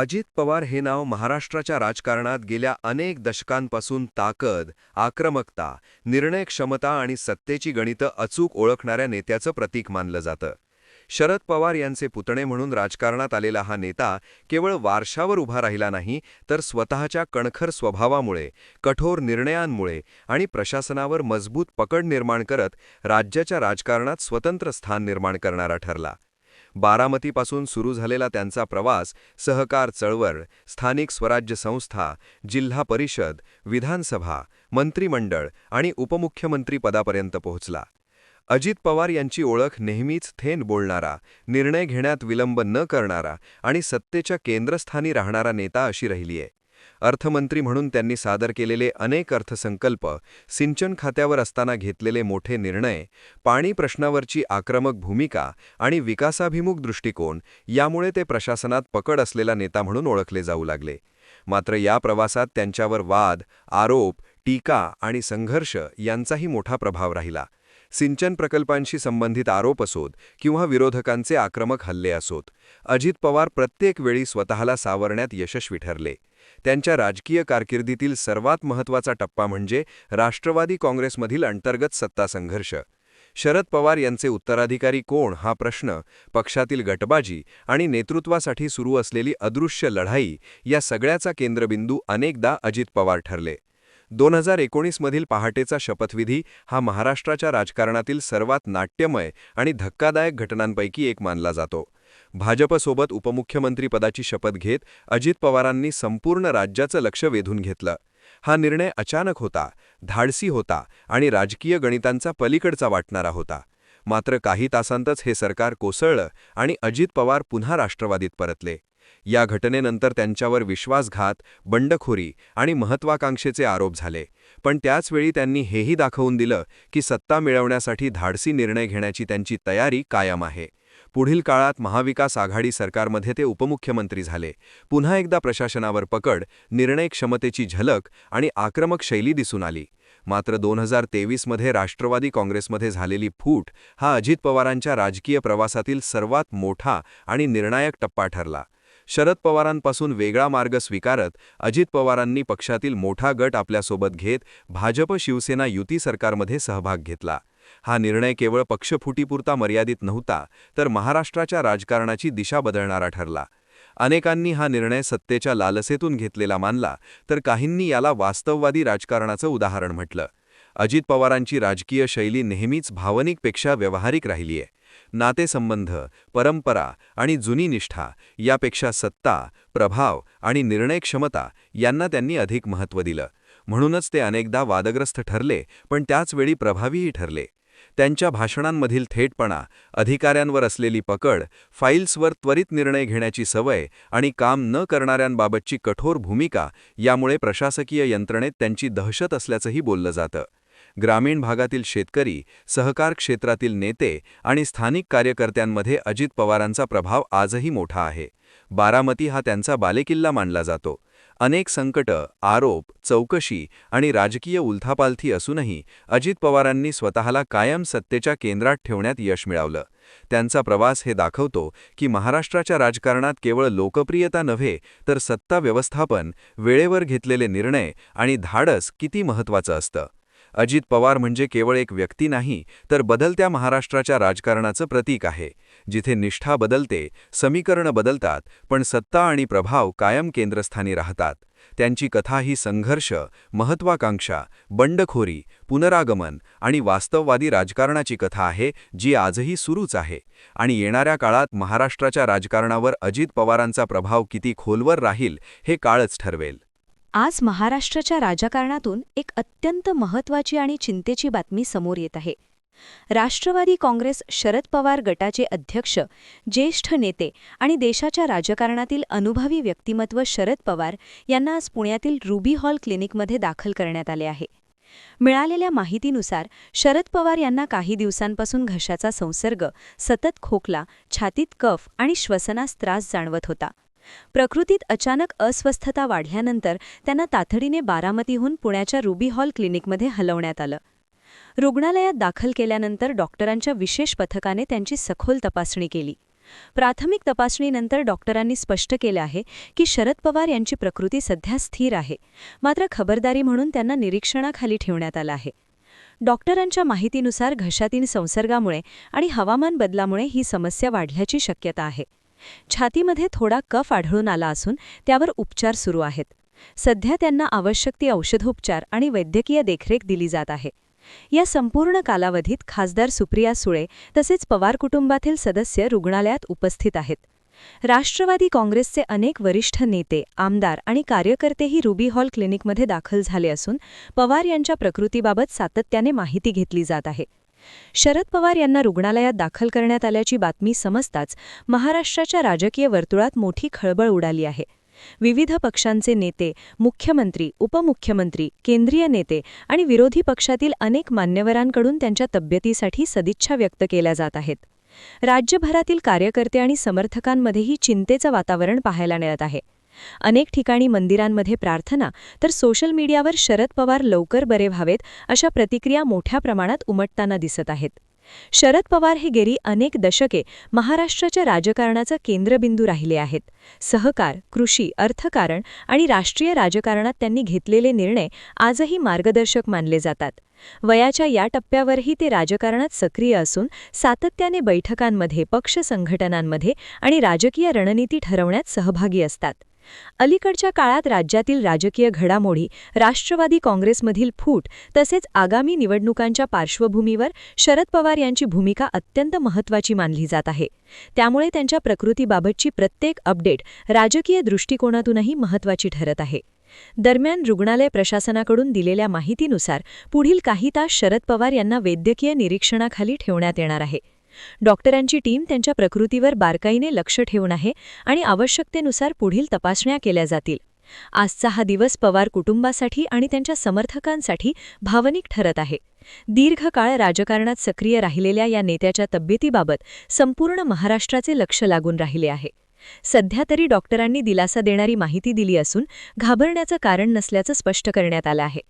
अजित पवार हे नाव महाराष्ट्राच्या राजकारणात गेल्या अनेक दशकांपासून ताकद आक्रमकता निर्णय क्षमता आणि सत्तेची गणितं अचूक ओळखणाऱ्या नेत्याचं प्रतीक मानलं जातं. शरद पवार यांचे पुतणे म्हणून राजकारणात आलेला हा नेता केवळ वारशावर उभा राहिला नाही तर स्वतःच्या कणखर स्वभावामुळे कठोर निर्णयांमुळे आणि प्रशासनावर मजबूत पकड निर्माण करत राज्याच्या राजकारणात स्वतंत्र स्थान निर्माण करणारा ठरला. बारामतीपासून सुरू झालेला त्यांचा प्रवास सहकार चळवळ स्थानिक स्वराज्य संस्था जिल्हा परिषद विधानसभा मंत्रिमंडळ आणि उपमुख्यमंत्री पदापर्यंत पोहोचला. अजित पवार यांची ओळख नेहमीच थेन बोलणारा निर्णय घेण्यात विलंब न करणारा आणि सत्तेच्या केंद्रस्थानी राहणारा नेता अशी राहिलीय. अर्थमंत्री म्हणून त्यांनी सादर केलेले अनेक अर्थसंकल्प सिंचन खात्यावर असताना घेतलेले मोठे निर्णय पाणी प्रश्नावरची आक्रमक भूमिका आणि विकासाभिमुख दृष्टिकोन यामुळे ते प्रशासनात पकड असलेला नेता म्हणून ओळखले जाऊ लागले. मात्र या प्रवासात त्यांच्यावर वाद आरोप टीका आणि संघर्ष यांचाही मोठा प्रभाव राहिला. सिंचन प्रकल्पांशी संबंधित आरोप असोत किंवा विरोधकांचे आक्रमक हल्ले असोत. अजित पवार प्रत्येक वेळी स्वतःला सावरण्यात यशस्वी ठरले. त्यांच्या राजकीय कारकिर्दीतील सर्वात महत्त्वाचा टप्पा म्हणजे राष्ट्रवादी काँग्रेसमधील अंतर्गत सत्ता संघर्ष. शरद पवार यांचे उत्तराधिकारी कोण हा प्रश्न पक्षातील गटबाजी आणि नेतृत्वासाठी सुरू असलेली अदृश्य लढाई या सगळ्याचा केंद्रबिंदू अनेकदा अजित पवार ठरले. दोन हजार एकोणीसमधील पहाटेचा शपथविधी हा महाराष्ट्राच्या राजकारणातील सर्वात नाट्यमय आणि धक्कादायक घटनांपैकी एक मानला जातो. भाजपसोबत उपमुख्यमंत्रीपदाची शपथ घेत अजित पवारांनी संपूर्ण राज्याचं लक्ष वेधून घेतलं. हा निर्णय अचानक होता धाडसी होता आणि राजकीय गणितांचा पलीकडचा वाटणारा होता. मात्र काही तासांतच हे सरकार कोसळलं आणि अजित पवार पुन्हा राष्ट्रवादीत परतले. या घटनेनंतर त्यांच्यावर विश्वासघात बंडखोरी आणि महत्वाकांक्षेचे आरोप झाले. पण त्याचवेळी त्यांनी हेही दाखवून दिलं की सत्ता मिळवण्यासाठी धाडसी निर्णय घेण्याची त्यांची तयारी कायम आहे. पुढील काळात महाविकास आघाडी सरकारमध्ये ते उपमुख्यमंत्री झाले. पुन्हा एकदा प्रशासनावर पकड निर्णय क्षमतेची झलक आणि आक्रमक शैली दिसून आली. मात्र दोन हजार तेवीसमध्ये राष्ट्रवादी काँग्रेसमध्ये झालेली फूट हा अजित पवारांच्या राजकीय प्रवासातील सर्वात मोठा आणि निर्णायक टप्पा ठरला. शरद पवारांपासून वेगळा मार्ग स्वीकारत अजित पवारांनी पक्षातील मोठा गट आपल्यासोबत घेत भाजप शिवसेना युती सरकारमध्ये सहभाग घेतला. हा निर्णय केवळ पक्षफुटीपुरता मर्यादित नव्हता तर महाराष्ट्राच्या राजकारणाची दिशा बदलणारा ठरला. अनेकांनी हा निर्णय सत्तेच्या लालसेतून घेतलेला मानला तर काहींनी याला वास्तववादी राजकारणाचं उदाहरण म्हटलं. अजित पवारांची राजकीय शैली नेहमीच भावनिकपेक्षा व्यावहारिक राहिलीय. नातेसंबंध परंपरा आणि जुनी निष्ठा यापेक्षा सत्ता प्रभाव आणि निर्णय क्षमता यांना त्यांनी अधिक महत्त्व दिलं. म्हणूनच ते अनेकदा वादग्रस्त ठरले पण त्याचवेळी प्रभावीही ठरले. त्यांच्या भाषणांमधील थेटपणा अधिकाऱ्यांवर असलेली पकड फाईल्सवर त्वरित निर्णय घेण्याची सवय आणि काम न करणाऱ्यांबाबतची कठोर भूमिका यामुळे प्रशासकीय यंत्रणेत त्यांची दहशत असल्याचंही बोललं जातं. ग्रामीण भागातील शेतकरी सहकार क्षेत्रातील नेते आणि स्थानिक कार्यकर्त्यांमध्ये अजित पवारांचा प्रभाव आजही मोठा आहे. बारामती हा त्यांचा बालेकिल्ला मानला जातो. अनेक संकट आरोप चौकशी आणि राजकीय उलथापालथी असूनही अजित पवारांनी स्वतःला कायम सत्तेच्या केंद्रात ठेवण्यात यश मिळवलं. त्यांचा प्रवास हे दाखवतो की महाराष्ट्राच्या राजकारणात केवळ लोकप्रियता नव्हे तर सत्ता व्यवस्थापन वेळेवर घेतलेले निर्णय आणि धाडस किती महत्त्वाचं असतं. अजित पवार म्हणजे केवळ एक व्यक्ती नाही तर बदलत्या महाराष्ट्राच्या राजकारणाचं प्रतीक आहे. जिथे निष्ठा बदलते समीकरणं बदलतात पण सत्ता आणि प्रभाव कायम केंद्रस्थानी राहतात. त्यांची कथा ही संघर्ष महत्वाकांक्षा बंडखोरी पुनरागमन आणि वास्तववादी राजकारणाची कथा आहे जी आजही सुरूच आहे. आणि येणाऱ्या काळात महाराष्ट्राच्या राजकारणावर अजित पवारांचा प्रभाव किती खोलवर राहील हे काळच ठरवेल. आज महाराष्ट्राच्या राजकारणातून एक अत्यंत महत्त्वाची आणि चिंतेची बातमी समोर येत आहे. राष्ट्रवादी काँग्रेस शरद पवार गटाचे अध्यक्ष ज्येष्ठ नेते आणि देशाच्या राजकारणातील अनुभवी व्यक्तिमत्व शरद पवार यांना आज पुण्यातील रुबी हॉल क्लिनिकमध्ये दाखल करण्यात आले आहे. मिळालेल्या माहितीनुसार शरद पवार यांना काही दिवसांपासून घशाचा संसर्ग सतत खोकला छातीत कफ आणि श्वसनास त्रास जाणवत होता. प्रकृतीत अचानक अस्वस्थता वाढल्यानंतर त्यांना तातडीने बारामतीहून पुण्याच्या रुबी हॉल क्लिनिकमध्ये हलवण्यात आलं. रुग्णालयात दाखल केल्यानंतर डॉक्टरांच्या विशेष पथकाने त्यांची सखोल तपासणी केली. प्राथमिक तपासणीनंतर डॉक्टरांनी स्पष्ट केलं आहे की शरद पवार यांची प्रकृती सध्या स्थिर आहे. मात्र खबरदारी म्हणून त्यांना निरीक्षणाखाली ठेवण्यात आलं आहे. डॉक्टरांच्या माहितीनुसार घशातील संसर्गामुळे आणि हवामान बदलामुळे ही समस्या वाढल्याची शक्यता आहे. छातीमध्ये थोडा कफ आढळून आला असून त्यावर उपचार सुरू आहेत. सध्या त्यांना आवश्यक ती औषधोपचार आणि वैद्यकीय देखरेख दिली जात आहे. या संपूर्ण कालावधीत खासदार सुप्रिया सुळे तसेच पवार कुटुंबातील सदस्य रुग्णालयात उपस्थित आहेत. राष्ट्रवादी काँग्रेसचे अनेक वरिष्ठ नेते आमदार आणि कार्यकर्तेही रुबी हॉल क्लिनिकमध्ये दाखल झाले असून पवार यांच्या प्रकृतीबाबत सातत्याने माहिती घेतली जात आहे. शरद पवार यांना रुग्णालयात दाखल करण्यात आल्याची बातमी समजताच महाराष्ट्राच्या राजकीय वर्तुळात मोठी खळबळ उडाली आहे. विविध पक्षांचे नेते मुख्यमंत्री उपमुख्यमंत्री केंद्रीय नेते आणि विरोधी पक्षातील अनेक मान्यवरांकडून त्यांच्या तब्येतीसाठी सदिच्छा व्यक्त केल्या जात आहेत. राज्यभरातील कार्यकर्ते आणि समर्थकांमध्येही चिंतेचं वातावरण पाहायला मिळत आहे. अनेक ठिकाणी मंदिरांमध्ये प्रार्थना तर सोशल मीडियावर शरद पवार लवकर बरे व्हावेत अशा प्रतिक्रिया मोठ्या प्रमाणात उमटताना दिसत आहेत. शरद पवार हे गेली अनेक दशके महाराष्ट्राच्या राजकारणाचं केंद्रबिंदू राहिले आहेत. सहकार कृषी अर्थकारण आणि राष्ट्रीय राजकारणात त्यांनी घेतलेले निर्णय आजही मार्गदर्शक मानले जातात. वयाच्या या टप्प्यावरही ते राजकारणात सक्रिय असून सातत्याने बैठकांमध्ये पक्ष संघटनांमध्ये आणि राजकीय रणनीती ठरवण्यात सहभागी असतात. अलीकडच्या काळात राज्यातील राजकीय घडामोडी राष्ट्रवादी काँग्रेसमधील फूट तसेच आगामी निवडणुकांच्या पार्श्वभूमीवर शरद पवार यांची भूमिका अत्यंत महत्त्वाची मानली जात आहे. त्यामुळे त्यांच्या प्रकृतीबाबतची प्रत्येक अपडेट राजकीय दृष्टिकोनातूनही महत्त्वाची ठरत आहे. दरम्यान रुग्णालय प्रशासनाकडून दिलेल्या माहितीनुसार पुढील काही तास शरद पवार यांना वैद्यकीय निरीक्षणाखाली ठेवण्यात येणार आहे. डॉक्टरांची टीम त्यांच्या प्रकृतीवर बारकाईने लक्ष ठेवून आहे आणि आवश्यकतेनुसार पुढील तपासण्या केल्या जातील. आजचा हा दिवस पवार कुटुंबासाठी आणि त्यांच्या समर्थकांसाठी भावनिक ठरत आहे. दीर्घकाळ राजकारणात सक्रिय राहिलेल्या या नेत्याच्या तब्येतीबाबत संपूर्ण महाराष्ट्राचे लक्ष लागून राहिले आहे. सध्या तरी डॉक्टरांनी दिलासा देणारी माहिती दिली असून घाबरण्याचं कारण नसल्याचं स्पष्ट करण्यात आलं आहे.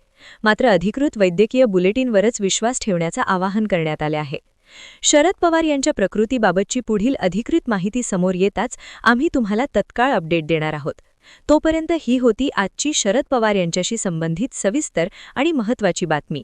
मात्र अधिकृत वैद्यकीय बुलेटिनवरच विश्वास ठेवण्याचं आवाहन करण्यात आले आहे. शरद पवार यांच्या प्रकृतीबाबतची पुढील अधिकृत माहिती समोर येताच आम्ही तुम्हाला तत्काळ अपडेट देणार आहोत. तोपर्यंत ही होती आजची शरद पवार यांच्याशी संबंधित सविस्तर आणि महत्त्वाची बातमी.